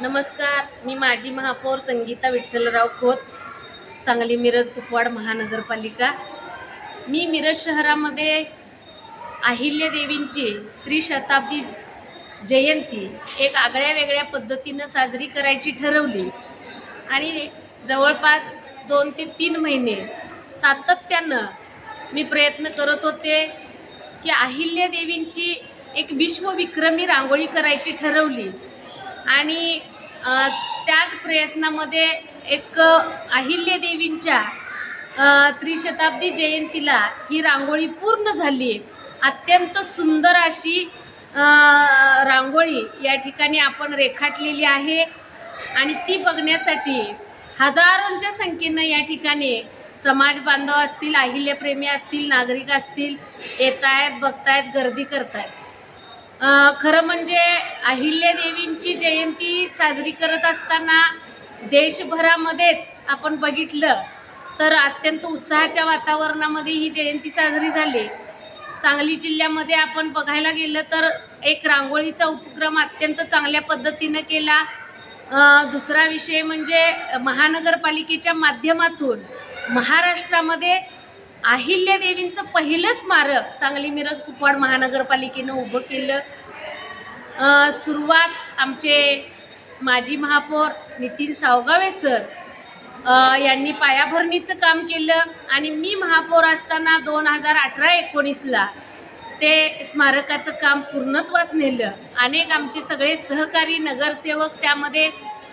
नमस्कार मी माजी महापौर संगीता विठ्ठलराव खोत सांगली मिरज कुपवाड महानगरपालिका. मी मिरज शहरामध्ये अहिल्यादेवींची त्रिशताब्दी जयंती एक आगळ्या वेगळ्या पद्धतीनं साजरी करायची ठरवली. आणि जवळपास दोन ते तीन महिने सातत्यानं मी प्रयत्न करत होते की अहिल्यादेवींची एक विश्वविक्रमी रांगोळी करायची ठरवली. आणि त्याच प्रयत्नामध्ये एक अहिल्यादेवींच्या त्रिशताब्दी जयंतीला ही रांगोळी पूर्ण झाली अत्यंत सुंदर अशी रांगोळी या ठिकाणी आपण रेखाटलेली आहे. आणि ती बघण्यासाठी हजारोंच्या संख्येनं या ठिकाणी समाज बांधव असतील अहिल्याप्रेमी असतील नागरिक असतील येत आहेत बघतायत गर्दी करतायत. खरं म्हणजे अहिल्यादेवींची जयंती साजरी करत असताना देशभरामध्येच आपण बघितलं तर अत्यंत उत्साहाच्या वातावरणामध्ये ही जयंती साजरी झाली. सांगली जिल्ह्यामध्ये आपण बघायला गेलं तर एक रांगोळीचा उपक्रम अत्यंत चांगल्या पद्धतीनं केला. दुसरा विषय म्हणजे महानगरपालिकेच्या माध्यमातून महाराष्ट्रामध्ये अहिल्यादेवींचं पहिलं स्मारक सांगली मिरज कुपवाड महानगरपालिकेनं उभं केलं. सुरुवात आमचे माजी महापौर नितीन सावगावे सर यांनी पायाभरणीचं काम केलं आणि मी महापौर असताना दोन हजार अठरा एकोणीसला ते स्मारकाचं काम पूर्णत्वास नेलं. अनेक आमचे सगळे सहकारी नगरसेवक त्यामध्ये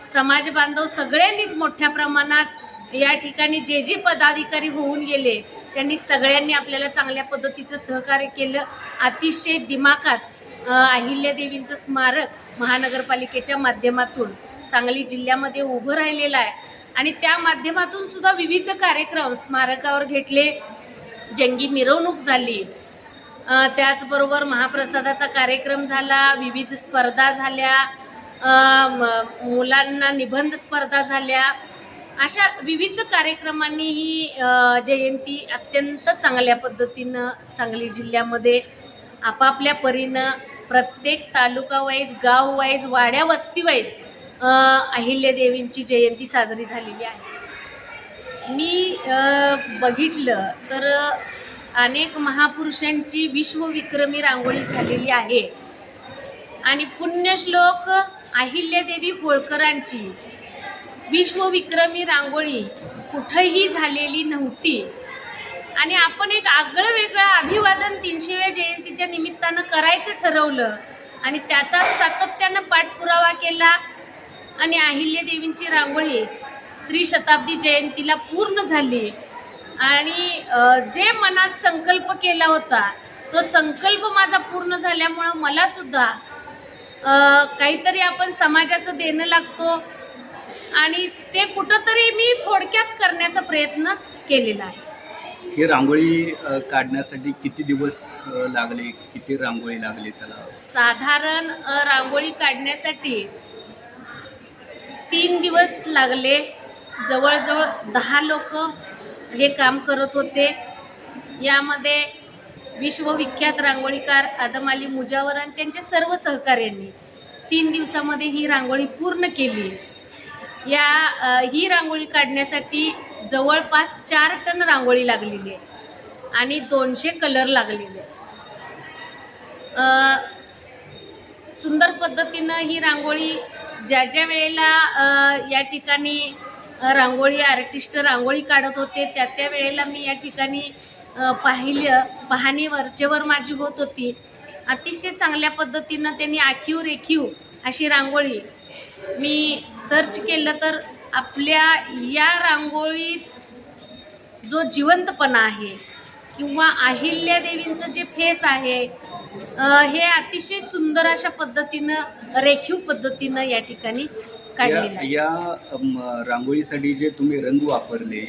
समाज बांधव सगळ्यांनीच मोठ्या प्रमाणात या ठिकाणी जे जे पदाधिकारी होऊन गेले त्यांनी सगळ्यांनी आपल्याला चांगल्या पद्धतीचं सहकार्य केलं. अतिशय दिमाखात अहिल्यादेवींचं स्मारक महानगरपालिकेच्या माध्यमातून सांगली जिल्ह्यामध्ये उभं राहिलेलं आहे. आणि त्या माध्यमातून सुद्धा विविध कार्यक्रम स्मारकावर घेतले. जंगी मिरवणूक झाली. त्याचबरोबर महाप्रसादाचा कार्यक्रम झाला विविध स्पर्धा झाल्या. म- मुलांना निबंध स्पर्धा झाल्या. अशा विविध कार्यक्रमांनी ही जयंती अत्यंत चांगल्या पद्धतीनं सांगली जिल्ह्यामध्ये आपापल्या परीनं प्रत्येक तालुका वाईज गाव वाईज वाड्या वस्ती वाईज अहिल्यादेवींची जयंती साजरी झालेली आहे. मी बघितलं तर अनेक महापुरुषांची विश्वविक्रमी रांगोळी झालेली आहे. आणि पुण्यश्लोक अहिल्यादेवी होळकरांची विश्वविक्रमी रांगोळी कुठंही झालेली नव्हती. आणि आपण एक आगळं वेगळं अभिवादन तीनशेव्या जयंतीच्या निमित्तानं करायचं ठरवलं. आणि त्याचा सातत्यानं पाठपुरावा केला आणि अहिल्यादेवींची रांगोळी त्रिशताब्दी जयंतीला पूर्ण झाली. आणि जे मनात संकल्प केला होता तो संकल्प माझा पूर्ण झाल्यामुळं मलासुद्धा काहीतरी आपण समाजाचं देणं लागतो आणि ते कुठंतरी मी थोडक्यात करण्याचा प्रयत्न केलेला आहे. ही रांगोळी काढण्यासाठी किती दिवस लागले? किती रांगोळी लागली त्याला? साधारण रांगोळी काढण्यासाठी तीन दिवस लागले. जवळजवळ दहा लोक हे काम करत होते. यामध्ये विश्वविख्यात रांगोळीकार आदम अली मुजावर आणि त्यांच्या सर्व सहकार्यांनी तीन दिवसामध्ये ही रांगोळी पूर्ण केली. या ही रांगोळी काढण्यासाठी जवळपास चार टन रांगोळी लागलेली आहे आणि दोनशे कलर लागलेले सुंदर पद्धतीनं ही रांगोळी ज्या ज्या वेळेला या ठिकाणी रांगोळी आर्टिस्ट रांगोळी काढत होते त्या त्या वेळेला मी या ठिकाणी पाहिलं पाहणी वरचेवर माझी होत होती. अतिशय चांगल्या पद्धतीनं त्यांनी आखीव रेखीव अशी रांगोळी मी सर्च केलं तर आपल्या या रांगोळीत जो जिवंतपणा आहे किंवा अहिल्यादेवींचं जे फेस आहे हे अतिशय सुंदर अशा पद्धतीनं रेखीव पद्धतीनं या ठिकाणी काढलेलं या आहे. या अम, रांगोळीसाठी जे तुम्ही रंग वापरले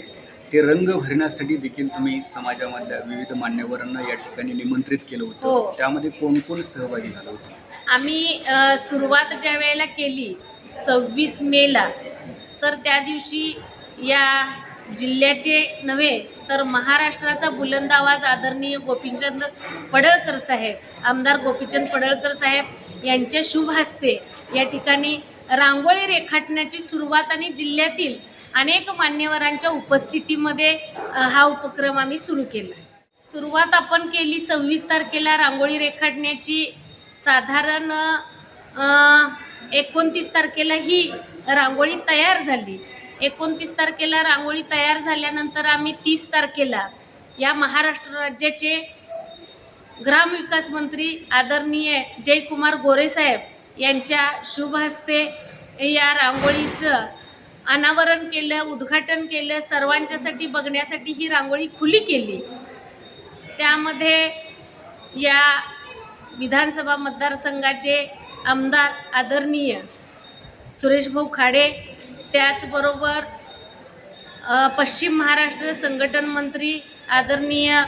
ते रंग भरण्यासाठी देखील तुम्ही समाजामधल्या विविध मान्यवरांना या ठिकाणी निमंत्रित केलं हो. होतं त्यामध्ये कोण कोण सहभागी झालं होतं? आम्ही सुरुवात ज्या वेळेला केली सव्वीस मेला तर त्या दिवशी या जिल्ह्याचे नव्हे तर महाराष्ट्राचा बुलंद आवाज आदरणीय गोपीचंद पडळकर साहेब आमदार गोपीचंद पडळकर साहेब यांच्या शुभ हस्ते या ठिकाणी रांगोळी रेखाटण्याची सुरुवात आणि जिल्ह्यातील अनेक मान्यवरांच्या उपस्थितीमध्ये हा उपक्रम आम्ही सुरू केला. सुरुवात आपण केली सव्वीस तारखेला रांगोळी रेखाटण्याची. साधारण एकोणतीस तारखेला ही रांगोळी तयार झाली. एकोणतीस तारखेला रांगोळी तयार झाल्यानंतर आम्ही तीस तारखेला या महाराष्ट्र राज्याचे ग्रामविकास मंत्री आदरणीय जयकुमार गोरेसाहेब यांच्या शुभ हस्ते या रांगोळीचं अनावरण केलं उद्घाटन केलं सर्वांच्यासाठी बघण्यासाठी ही रांगोळी खुली केली. त्यामध्ये या विधानसभा मतदारसंघाचे आमदार आदरणीय सुरेशभाऊ खाडे त्याचबरोबर पश्चिम महाराष्ट्र संघटन मंत्री आदरणीय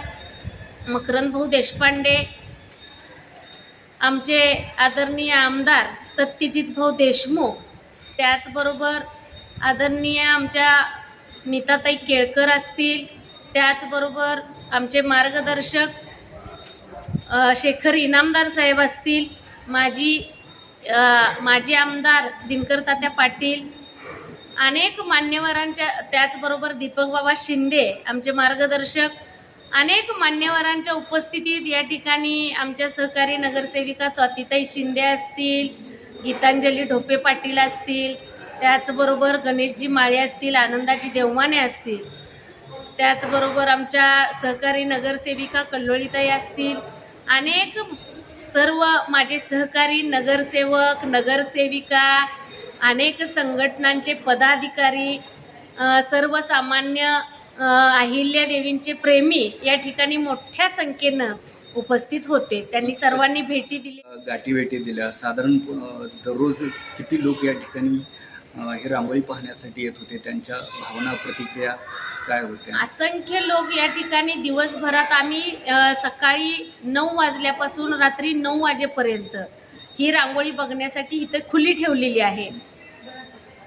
मकरंदभाऊ देशपांडे आमचे आदरणीय आमदार सत्यजितभाऊ देशमुख त्याचबरोबर आदरणीय आमच्या नीताताई केळकर असतील त्याचबरोबर आमचे मार्गदर्शक शेखर इनामदार साहेब असतील माजी माजी आमदार दिनकर तात्या पाटील अनेक मान्यवरांच्या त्याचबरोबर दीपक बाबा शिंदे आमचे मार्गदर्शक अनेक मान्यवरांच्या उपस्थितीत या ठिकाणी आमच्या सहकारी नगरसेविका स्वातीताई शिंदे असतील गीतांजली ढोपे पाटील असतील त्याचबरोबर गणेशजी माळे असतील आनंदाजी देवमाने असतील त्याचबरोबर आमच्या सहकारी नगरसेविका कल्लोळीताई असतील अनेक सर्व माझे सहकारी नगरसेवक नगरसेविका अनेक संघटनांचे पदाधिकारी सर्वसामान्य अहिल्यादेवींचे प्रेमी या ठिकाणी मोठ्या संख्येनं उपस्थित होते. त्यांनी सर्वांनी भेटी दिली. गाठी भेटी दिल्या. साधारण दररोज किती लोक या ठिकाणी हे रांगोळी पाहण्यासाठी येत होते? त्यांच्या भावना प्रतिक्रिया काय होते असंख्य लोक या ठिकाणी दिवसभरात आम्ही सकाळी नऊ वाजल्यापासून रात्री नऊ वाजेपर्यंत ही रांगोळी बघण्यासाठी इथं खुली ठेवलेली आहे.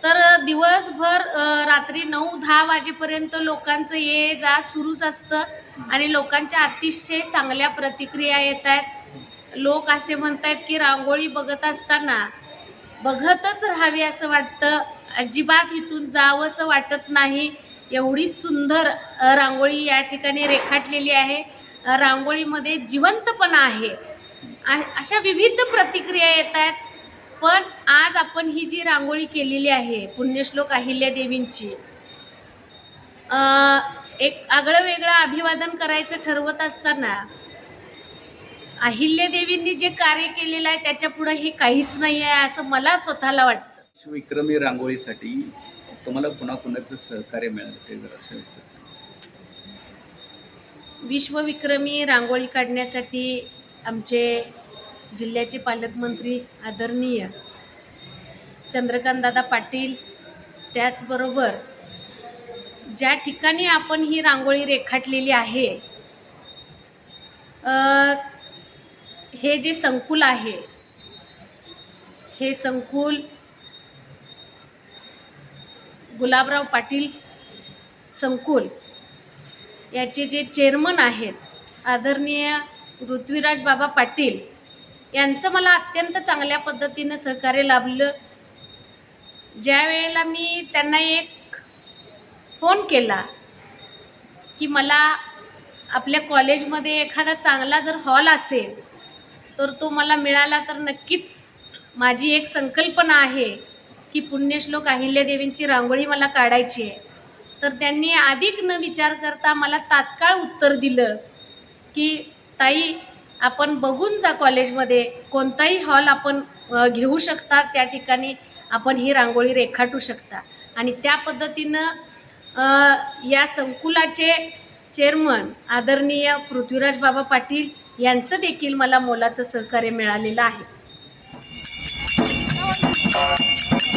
तर दिवसभर रात्री नऊ दहा वाजेपर्यंत लोकांचं ये जा सुरूच असतं आणि लोकांच्या अतिशय चांगल्या प्रतिक्रिया येत आहेत. लोक असे म्हणत आहेत की रांगोळी बघत असताना बघतच राहावी असं वाटतं. अजिबात इथून जावंसं वाटत नाही. एवढी सुंदर रांगोळी या ठिकाणी रेखाटलेली आहे. रांगोळीमध्ये जिवंतपणा आहे. अशा विविध प्रतिक्रिया येत आहेत पण आज आपण ही जी रांगोळी केलेली आहे पुण्यश्लोक अहिल्यादेवींची एक आगळं वेगळं अभिवादन करायचं ठरवत असताना अहिल्यादेवींनी जे कार्य केलेलं आहे त्याच्या पुढं हे काहीच नाही आहे असं मला स्वतःला वाटतं. विक्रमी रांगोळीसाठी तुम्हाला पुन्हा कुणाचं सहकार्य मिळालं ते जरा सविस्तर सांगा. विश्वविक्रमी रांगोळी काढण्यासाठी आमचे जिल्ह्याचे पालकमंत्री आदरणीय चंद्रकांतदादा पाटील त्याचबरोबर ज्या ठिकाणी आपण ही रांगोळी रेखाटलेली आहे हे जे संकुल आहे हे संकुल गुलाबराव पाटील संकुल याचे जे चेअरमन आहेत आदरणीय पृथ्वीराज बाबा पाटील यांचं मला अत्यंत चांगल्या पद्धतीनं सहकार्य लाभलं. ज्या वेळेला मी त्यांना एक फोन केला की मला आपल्या कॉलेजमध्ये एखादा चांगला जर हॉल असेल तर तो मला मिळाला तर नक्कीच माझी एक संकल्पना आहे. की पुण्यश्लोक अहिल्यादेवींची रांगोळी मला काढायची आहे. तर त्यांनी अधिक न विचार करता मला तात्काळ उत्तर दिलं की ताई आपण बघून जा कॉलेजमध्ये. कोणताही हॉल आपण घेऊ शकता. त्या ठिकाणी आपण ही रांगोळी रेखाटू शकता. आणि त्या पद्धतीनं या संकुलाचे चेअरमन आदरणीय पृथ्वीराज बाबा पाटील यांचं देखील मला मोलाचं सहकार्य मिळालेलं आहे.